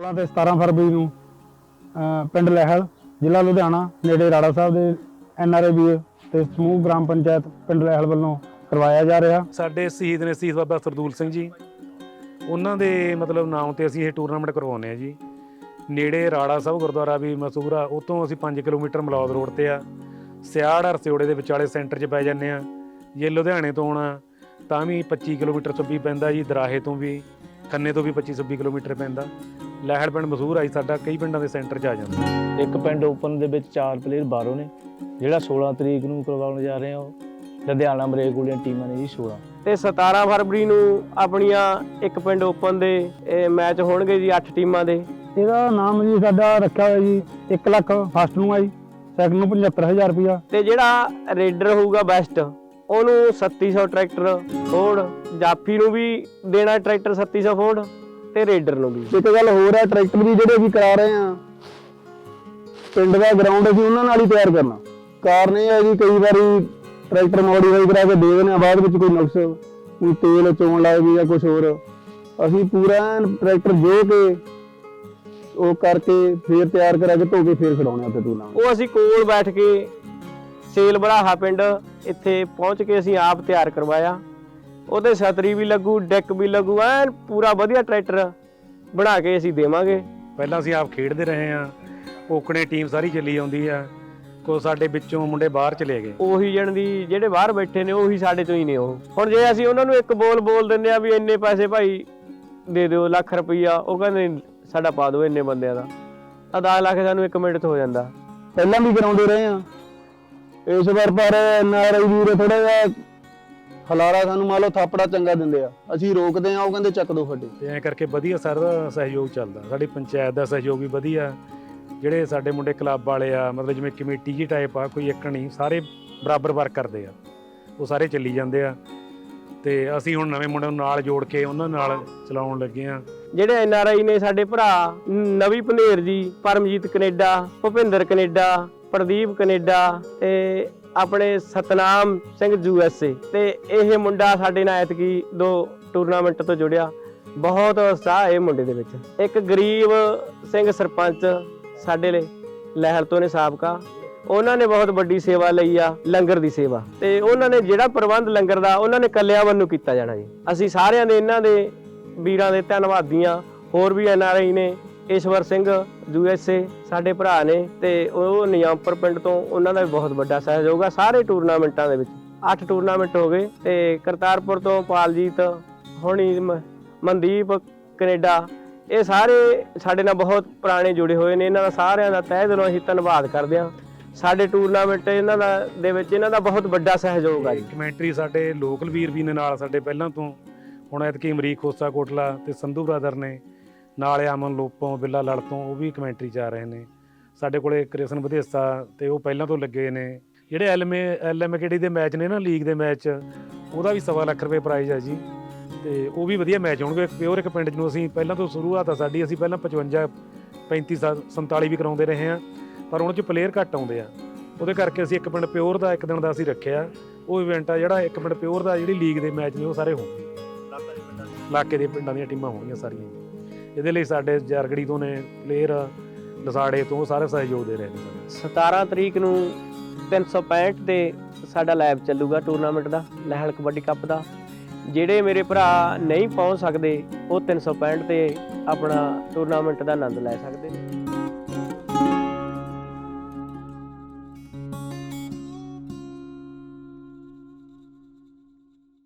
16 ਤੇ 17 ਫਰਵਰੀ ਨੂੰ ਪਿੰਡ ਲਹਿਲ, ਜ਼ਿਲ੍ਹਾ ਲੁਧਿਆਣਾ, ਨੇੜੇ ਰਾੜਾ ਸਾਹਿਬ ਦੇ ਐਨਆਰਏ ਵੀਰ ਤੇ ਸਮੂਹ ਗ੍ਰਾਮ ਪੰਚਾਇਤ ਪਿੰਡ ਲਹਿਲ ਵੱਲੋਂ ਕਰਵਾਇਆ ਜਾ ਰਿਹਾ। ਸਾਡੇ ਸ਼ਹੀਦ ਨੇ ਸ਼ਹੀਦ ਬਾਬਾ ਸਰਦੂਲ ਸਿੰਘ ਜੀ। ਉਹਨਾਂ ਦੇ ਮਤਲਬ ਨਾਮ ਤੇ ਅਸੀਂ ਇਹ ਟੂਰਨਾਮੈਂਟ ਕਰਵਾਉਂਦੇ ਆ ਜੀ। ਨੇੜੇ ਰਾੜਾ ਸਾਹਿਬ ਗੁਰਦੁਆਰਾ ਵੀ ਮਸੂਰ ਆ ਉਤੋਂ ਅਸੀਂ 5 ਕਿਲੋਮੀਟਰ ਮਲੌਦ ਰੋਡ ਤੇ ਆ। ਸਿਆੜ ਹਰਸਿਓੜੇ ਦੇ ਵਿਚਾਲੇ ਸੈਂਟਰ 'ਚ ਪੈ ਜਾਂਦੇ ਆ ਜੇ ਲੁਧਿਆਣੇ ਤੋਂ ਆਉਣਾ, ਤਾਂ ਵੀ 25 ਕਿਲੋਮੀਟਰ ਤੋਂ ਵੀ ਪੈਂਦਾ ਜੀ, ਦਰਾਹੇ ਤੋਂ ਵੀ, ਖੰਨੇ ਤੋਂ ਵੀ 25 26 ਕਿਲੋਮੀਟਰ ਪੈਂਦਾ। ਲਹਿੜ ਪਿੰਡ ਮਸ਼ਹੂਰ ਆ ਜੀ ਸਾਡਾ ਕਈ ਪਿੰਡਾਂ ਦੇ ਸੈਂਟਰ 'ਚ ਆ ਜਾਂਦਾ। ਇੱਕ ਪਿੰਡ ਓਪਨ ਦੇ ਵਿੱਚ ਚਾਰ ਪਲੇਅਰ ਬਾਹਰੋਂ ਨੇ ਜਿਹੜਾ 16 ਤਰੀਕ ਨੂੰ ਕਰਵਾਉਣ ਜਾ ਰਹੇ ਆ ਉਹ। ਲੁਧਿਆਣਾ ਮਰੇਕ ਵਾਲੀਆਂ ਟੀਮਾਂ ਨੇ ਜੀ 16 ਤੇ 17 ਫਰਵਰੀ ਨੂੰ ਆਪਣੀਆਂ ਇੱਕ ਪਿੰਡ ਓਪਨ ਦੇ ਇਹ ਮੈਚ ਹੋਣਗੇ ਜੀ 8 ਟੀਮਾਂ ਦੇ। ਇਹਦਾ ਨਾਮ ਜੀ ਸਾਡਾ ਰੱਖਿਆ ਹੋਇਆ ਜੀ 1 ਲੱਖ ਫਸਟ ਨੂੰ ਆ ਜੀ ਸੈਕੰਡ ਨੂੰ 75000 ਰੁਪਇਆ। ਤੇ ਜਿਹੜਾ ਰੇਡਰ ਹੋਊਗਾ ਬੈਸਟ ਉਹਨੂੰ 3700 ਟਰੈਕਟਰ ਫੋਰਡ ਜਾਫੀ ਨੂੰ ਵੀ ਦੇਣਾ ਟਰੈਕਟਰ 3700 ਫੋਰਡ। ਤੇ ਰੇਡਰ ਨੂੰ ਵੀ। ਇੱਕ ਗੱਲ ਹੋਰ ਹੈ, ਟਰੈਕਟਰ ਵੀ ਜਿਹੜੇ ਅਸੀਂ ਕਰਾ ਰਹੇ ਆ, ਪਿੰਡ ਦਾ ਗਰਾਊਂਡ ਅਸੀਂ ਉਹਨਾਂ ਨਾਲ ਹੀ ਤਿਆਰ ਕਰਨਾ। ਕਾਰਨ ਇਹ ਹੈ ਜੀ, ਕਈ ਵਾਰੀ ਟਰੈਕਟਰ ਮੋਡੀਫਾਈ ਕਰਾ ਕੇ ਦੇ ਦਿੰਦੇ ਆ, ਬਾਅਦ ਵਿੱਚ ਕੋਈ ਨੁਕਸ, ਕੋਈ ਤੇਲ ਚੋਣ ਲੱਗ ਗਈ ਜਾਂ ਕੁਝ ਹੋਰ। ਅਸੀਂ ਪੂਰਾ ਟਰੈਕਟਰ ਜੋ ਕੇ ਉਹ ਕਰਕੇ ਫੇਰ ਤਿਆਰ ਕਰਾ ਕੇ ਧੋ ਕੇ ਫੇਰ ਖੜਾਉਣੇ ਉੱਤੇ ਟੂਰਨਾਮੈਂਟ। ਉਹ ਅਸੀਂ ਕੋਲ ਬੈਠ ਕੇ ਸੇਲ ਬੜਾਹਾ ਪਿੰਡ ਇੱਥੇ ਪਹੁੰਚ ਕੇ ਅਸੀਂ ਆਪ ਤਿਆਰ ਕਰਵਾਇਆ। ਉਹਦੇ ਛਤਰੀ ਵੀ ਲੱਗੂ ਡੈਕ ਵੀ ਲੱਗੂ ਐਨ ਪੂਰਾ ਵਧੀਆ ਟਰੈਕਟਰ ਬਣਾ ਕੇ ਅਸੀਂ ਦੇਵਾਂਗੇ। ਪਹਿਲਾਂ ਅਸੀਂ ਆਪ ਖੇਡਦੇ ਰਹੇ ਆ ਓਕਣੇ ਟੀਮ ਸਾਰੀ ਚੱਲੀ ਆਉਂਦੀ ਆ ਕੋ ਸਾਡੇ ਵਿੱਚੋਂ ਮੁੰਡੇ ਬਾਹਰ ਚਲੇ ਗਏ। ਉਹੀ ਜਣ ਦੀ ਜਿਹੜੇ ਬਾਹਰ ਬੈਠੇ ਨੇ ਉਹੀ ਸਾਡੇ ਤੋਂ ਹੀ ਨੇ ਉਹ। ਹੁਣ ਜੇ ਅਸੀਂ ਉਹਨਾਂ ਨੂੰ ਇੱਕ ਬੋਲ ਬੋਲ ਦਿੰਦੇ ਆ ਵੀ ਇੰਨੇ ਪੈਸੇ ਭਾਈ ਦੇ ਦਿਓ ਲੱਖ ਰੁਪਈਆ ਉਹ ਕਹਿੰਦੇ ਸਾਡਾ ਪਾ ਦਿਓ ਇੰਨੇ ਬੰਦਿਆਂ ਦਾ। 10 ਲੱਖ ਸਾਨੂੰ 1 ਮਿੰਟ 'ਚ ਹੋ ਜਾਂਦਾ। ਪਹਿਲਾਂ ਵੀ ਕਰਾਉਂਦੇ ਰਹੇ ਆ ਇਸ ਵਾਰ ਪਰ ਐਨਆਰਆਈ ਵੀਰ ਥੋੜਾ ਜਿਹਾ ਹਲਾਰਾ ਸਾਨੂੰ ਮੰਨ ਲਓ ਥਾਪੜਾ ਚੰਗਾ ਦਿੰਦੇ ਆ। ਅਸੀਂ ਰੋਕਦੇ ਆ ਉਹ ਕਹਿੰਦੇ ਚੱਕ ਦੋ ਫੱਟੇ ਤੇ ਐਂ ਕਰਕੇ ਵਧੀਆ ਸਾਰਾ ਸਹਿਯੋਗ ਚੱਲਦਾ। ਸਾਡੀ ਪੰਚਾਇਤ ਦਾ ਸਹਿਯੋਗ ਵੀ ਵਧੀਆ। ਜਿਹੜੇ ਸਾਡੇ ਮੁੰਡੇ ਕਲੱਬ ਵਾਲੇ ਆ ਮਤਲਬ ਜਿਵੇਂ ਕਮੇਟੀ ਜੀ ਟਾਈਪ ਆ ਕੋਈ ਇੱਕ ਨਹੀਂ ਸਾਰੇ ਬਰਾਬਰ ਵਰਕ ਕਰਦੇ ਆ। ਉਹ ਸਾਰੇ ਚੱਲੀ ਜਾਂਦੇ ਆ। ਤੇ ਅਸੀਂ ਹੁਣ ਨਵੇਂ ਮੁੰਡਿਆਂ ਨੂੰ ਨਾਲ ਜੋੜ ਕੇ ਉਹਨਾਂ ਨਾਲ ਚਲਾਉਣ ਲੱਗੇ ਆ। ਜਿਹੜੇ ਐਨ ਆਰ ਆਈ ਨੇ ਸਾਡੇ ਭਰਾ Navi Pandher ji Paramjit Canada Bhupinder Canada Pradeep Canada ਤੇ ਆਪਣੇ Satnam Singh U S A. ਤੇ ਇਹ ਮੁੰਡਾ ਸਾਡੇ ਨਾਲ ਐਤਕੀ ਦੋ ਟੂਰਨਾਮੈਂਟ ਤੋਂ ਜੁੜਿਆ। ਬਹੁਤ ਉਤਸ਼ਾਹ ਇਹ ਮੁੰਡੇ ਦੇ ਵਿੱਚ। ਇੱਕ ਗਰੀਬ ਸਿੰਘ ਸਰਪੰਚ ਸਾਡੇ ਲਈ ਲਹਿਰ ਤੋਂ ਨੇ ਸਾਬਕਾ। ਉਹਨਾਂ ਨੇ ਬਹੁਤ ਵੱਡੀ ਸੇਵਾ ਲਈ ਆ, ਲੰਗਰ ਦੀ ਸੇਵਾ। ਤੇ ਉਹਨਾਂ ਨੇ ਜਿਹੜਾ ਪ੍ਰਬੰਧ ਲੰਗਰ ਦਾ, ਉਹਨਾਂ ਨੇ ਕੱਲਿਆਂ ਵੱਲੋਂ ਕੀਤਾ ਜਾਣਾ ਜੀ। ਅਸੀਂ ਸਾਰਿਆਂ ਦੇ, ਇਹਨਾਂ ਦੇ ਵੀਰਾਂ ਦੇ ਧੰਨਵਾਦੀ ਹਾਂ। ਹੋਰ ਵੀ ਐਨ ਆਰ ਆਈ ਨੇ Ishwar Singh U S A ਸਾਡੇ ਭਰਾ ਨੇ ਤੇ ਉਹ ਨਿਯਾਮਪੁਰ ਪਿੰਡ ਤੋਂ ਉਹਨਾਂ ਦਾ ਵੀ ਬਹੁਤ ਵੱਡਾ ਸਹਿਯੋਗ ਆ। ਸਾਰੇ ਟੂਰਨਾਮੈਂਟਾਂ ਦੇ ਵਿੱਚ 8 ਟੂਰਨਾਮੈਂਟ ਹੋ ਗਏ ਤੇ ਕਰਤਾਰਪੁਰ ਤੋਂ ਪਾਲਜੀਤ, ਹੁਣੀ ਮਨਦੀਪ, ਕੈਨੇਡਾ, ਇਹ ਸਾਰੇ ਸਾਡੇ ਨਾਲ ਬਹੁਤ ਪੁਰਾਣੇ ਜੁੜੇ ਹੋਏ ਨੇ। ਇਹਨਾਂ ਦਾ ਸਾਰਿਆਂ ਦਾ ਤਹਿ ਦਿਲੋਂ ਅਸੀਂ ਧੰਨਵਾਦ ਕਰਦੇ ਹਾਂ। ਸਾਡੇ ਟੂਰਨਾਮੈਂਟ ਇਹਨਾਂ ਦਾ, ਦੇ ਵਿੱਚ ਇਹਨਾਂ ਦਾ ਬਹੁਤ ਵੱਡਾ ਸਹਿਯੋਗ ਆ ਜੀ। ਕਮੈਂਟਰੀ ਸਾਡੇ ਲੋਕਲ ਵੀਰ ਵੀ ਨੇ ਨਾਲ ਸਾਡੇ ਪਹਿਲਾਂ ਤੋਂ। ਹੁਣ ਐਤਕੀ ਅਮਰੀਕ ਖੋਸਾ ਕੋਟਲਾ ਤੇ ਸੰਧੂ ਬ੍ਰਦਰ ਨੇ। ਨਾਲ ਅਮਨ ਲੋਪੋਂ ਬਿੱਲਾ ਲੜ ਤੋਂ ਉਹ ਵੀ ਕਮੈਂਟਰੀ ਚ ਆ ਰਹੇ ਨੇ। ਸਾਡੇ ਕੋਲੇ ਕ੍ਰਿਸ਼ਨ ਵਧੇਸਾ ਤੇ ਉਹ ਪਹਿਲਾਂ ਤੋਂ ਲੱਗੇ ਨੇ। ਜਿਹੜੇ ਐਲਐਮਏ ਐਲਐਮਕੇਡੀ ਦੇ ਮੈਚ ਨੇ ਨਾ ਲੀਗ ਦੇ ਮੈਚ ਉਹਦਾ ਵੀ ਸਵਾ ਲੱਖ ਰੁਪਏ ਪ੍ਰਾਈਜ਼ ਹੈ ਜੀ। ਤੇ ਉਹ ਵੀ ਵਧੀਆ ਮੈਚ ਹੋਣਗੇ। ਪਿਓਰ ਇੱਕ ਪਿੰਡ ਨੂੰ ਅਸੀਂ ਪਹਿਲਾਂ ਤੋਂ ਸ਼ੁਰੂਆਤ ਆ ਸਾਡੀ ਅਸੀਂ ਪਹਿਲਾਂ 55 35 ਸਾ- 47 ਵੀ ਕਰਾਉਂਦੇ ਰਹੇ ਹਾਂ। ਪਰ ਉਹਨਾਂ 'ਚ ਪਲੇਅਰ ਘੱਟ ਆਉਂਦੇ ਆ। ਉਹਦੇ ਕਰਕੇ ਅਸੀਂ ਇੱਕ ਪਿੰਡ ਪਿਓਰ ਦਾ ਇੱਕ ਦਿਨ ਦਾ ਅਸੀਂ ਰੱਖਿਆ। ਉਹ ਇਵੈਂਟ ਆ ਜਿਹੜਾ ਇੱਕ ਪਿੰਡ ਪਿਓਰ ਦਾ ਜਿਹੜੀ ਲੀਗ ਦੇ ਮੈਚ ਨੇ ਉਹ ਸਾਰੇ ਹੋਣਗੇ। ਇਲਾਕੇ ਦੇ ਪਿੰਡਾਂ ਦੀਆਂ ਟੀਮਾਂ ਹੋਣਗੀਆਂ ਸਾਰੀਆਂ। ਇਹਦੇ ਲਈ ਸਾਡੇ ਜਰਗੜੀ ਤੋਂ ਨੇ ਪਲੇਅਰ ਲਸਾੜੇ ਤੋਂ ਉਹ ਸਾਰੇ ਸਹਿਯੋਗ ਦੇ ਰਹੇ ਨੇ ਸਾਨੂੰ 17 ਤਰੀਕ ਨੂੰ 365 ਤੇ ਸਾਡਾ ਲਾਈਵ ਚੱਲੂਗਾ ਟੂਰਨਾਮੈਂਟ ਦਾ ਲਹਿਲ ਕਬੱਡੀ ਕੱਪ ਦਾ। ਜਿਹੜੇ ਮੇਰੇ ਭਰਾ ਨਹੀਂ ਪਹੁੰਚ ਸਕਦੇ, ਉਹ 365 ਤੇ ਆਪਣਾ ਟੂਰਨਾਮੈਂਟ ਦਾ ਆਨੰਦ ਲੈ ਸਕਦੇ ਨੇ।